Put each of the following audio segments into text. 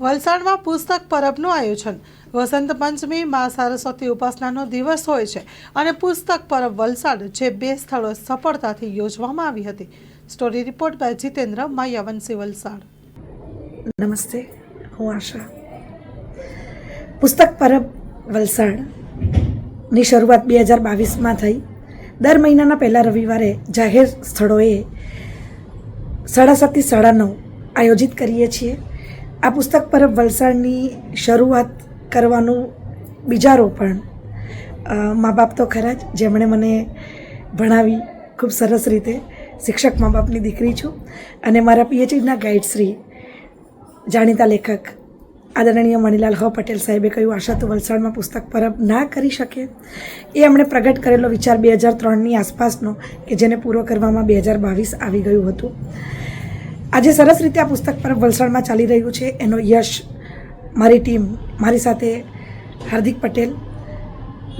વલસાડમાં પુસ્તક પરબનું આયોજન. વસંત પંચમી મા સરસ્વતી ઉપાસનાનો દિવસ હોય છે અને પુસ્તક પરબ વલસાડ જે બે સ્થળો સફળતાથી યોજવામાં આવી હતી. Story report by Jitendra Mayavanshi, Valsad. નમસ્તે, હું આશા. પુસ્તક પરબ વલસાડની શરૂઆત બે હજાર બાવીસમાં થઈ. દર મહિનાના પહેલા રવિવારે જાહેર સ્થળોએ સાડા સાતથી સાડા નવ આયોજિત કરીએ છીએ. આ પુસ્તક પરબ વલસાડની શરૂઆત કરવાનું બીજારો પણ મા બાપ તો ખરા જ, જેમણે મને ભણાવી ખૂબ સરસ રીતે. શિક્ષક મા બાપની દીકરી છું અને મારા પીએચડીના ગાઈડશ્રી, જાણીતા લેખક આદરણીય મણિલાલ હ પટેલ સાહેબે કહ્યું, આશા તો વલસાડમાં પુસ્તક પરબ ના કરી શકે. એ એમણે પ્રગટ કરેલો વિચાર બે હજાર ત્રણની આસપાસનો, કે જેને પૂરો કરવામાં બે હજાર બાવીસ આવી ગયું હતું. આજે સરસ રીતે આ પુસ્તક પર વલસાડમાં ચાલી રહ્યું છે. એનો યશ મારી ટીમ, મારી સાથે હાર્દિક પટેલ,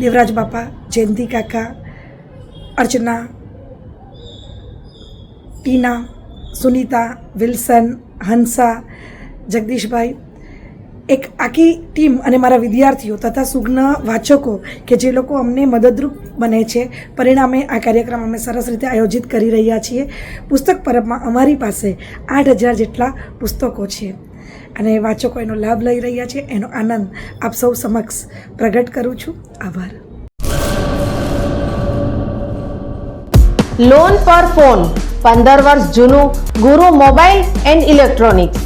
દેવરાજ બાપા, જયંતિ કાકા, અર્ચના, ટીના, સુનિતા, વિલ્સન, હંસા, જગદીશભાઈ એક આખી ટીમ અને મારા વિદ્યાર્થીઓ તથા સુગ્ન વાચકો કે જે લોકો અમને મદદરૂપ બને છે, પરિણામે આ કાર્યક્રમ અમે સરસ રીતે આયોજિત કરી રહ્યા છીએ. પુસ્તક પરબમાં અમારી પાસે આઠ હજાર જેટલા પુસ્તકો છે અને વાચકો એનો લાભ લઈ રહ્યા છે. એનો આનંદ આપ સૌ સમક્ષ પ્રગટ કરું છું. આભાર. લોન પર ફોન પંદર વર્ષ જૂનું ગુરુ મોબાઈલ એન્ડ ઇલેક્ટ્રોનિક્સ.